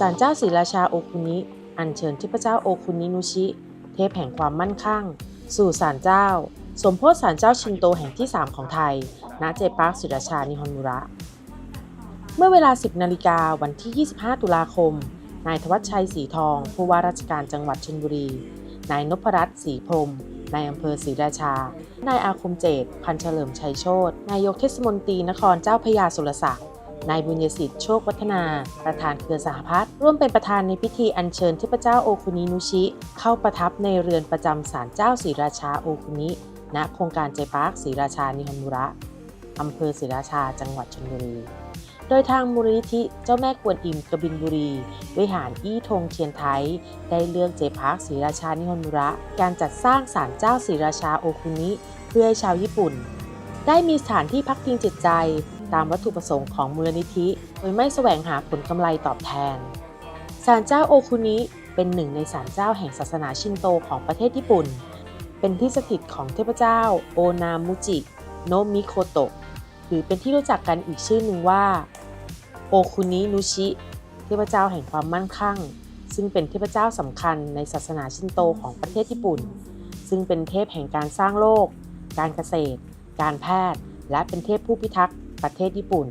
ศาลเจ้าศรีราชาโอคุนิอัญเชิญเทพเจ้าโอคุนินุชิ เทพแห่งความมั่นคงสู่ศาลเจ้า สมโพธิศาลเจ้าชินโตแห่งที่ 3 ของไทย ณ เจปาร์คศรีราชา นิฮอนมุระ เมื่อเวลา 10 นาฬิกาวันที่ 25 ตุลาคม นายธวัชชัยศรีทอง ผู้ว่าราชการจังหวัดชลบุรี นายนพรัตน์ศรีพรมนายอำเภอศรีราชา นายอาคมเจต พันเฉลิมชัยโชตนายกเทศมนตรีนครเจ้าพยาสุรศักดิ์ นายบุญยสิทธิ์โชควัฒนา ประธานเครือสหพัฒน์ร่วมเป็นประธานในพิธีอัญเชิญเทพเจ้าโอคุนินุชิ เข้าประทับในเรือนประจำศาลเจ้าศรีราชาโอคุนิ ณ โครงการใจปาร์คศรีราชานิฮอนมุระอำเภอศรีราชาจังหวัดชลบุรี โดยทางมูลนิธิเจ้าแม่กวนอิมกบินบุรีวิหารอี้ธงเทียนไทย ได้เลือกเจพาร์คศรีราชานิฮอนมุระ การจัดสร้างศาลเจ้าศรีราชาโอคุนิ เพื่อให้ชาวญี่ปุ่น ได้มีสถานที่พักพิงจิตใจ ตามวัตถุประสงค์ของมูลนิธิ โดยไม่แสวงหาผลกำไรตอบแทนศาลเจ้าโอคุนิเป็นหนึ่งในศาลเจ้าแห่งศาสนาชินโตของประเทศญี่ปุ่น เป็นที่สถิตของเทพเจ้า โอนามุจิ โนมิโคโตะหรือเป็นที่รู้จักกันอีกชื่อหนึ่งว่า โอคุนินุชิ เทพเจ้าแห่งความมั่นคงซึ่งเป็นเทพเจ้าสำคัญในศาสนาชินโตของประเทศญี่ปุ่น ซึ่งเป็นเทพแห่งการสร้างโลก การเกษตร การแพทย์ และเป็นเทพผู้พิทักษ์ ประเทศญี่ปุ่น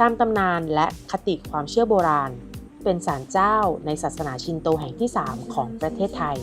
ตามตำนานและคติความเชื่อโบราณ เป็นศาลเจ้าในศาสนาชินโตแห่งที่ 3 ของประเทศไทย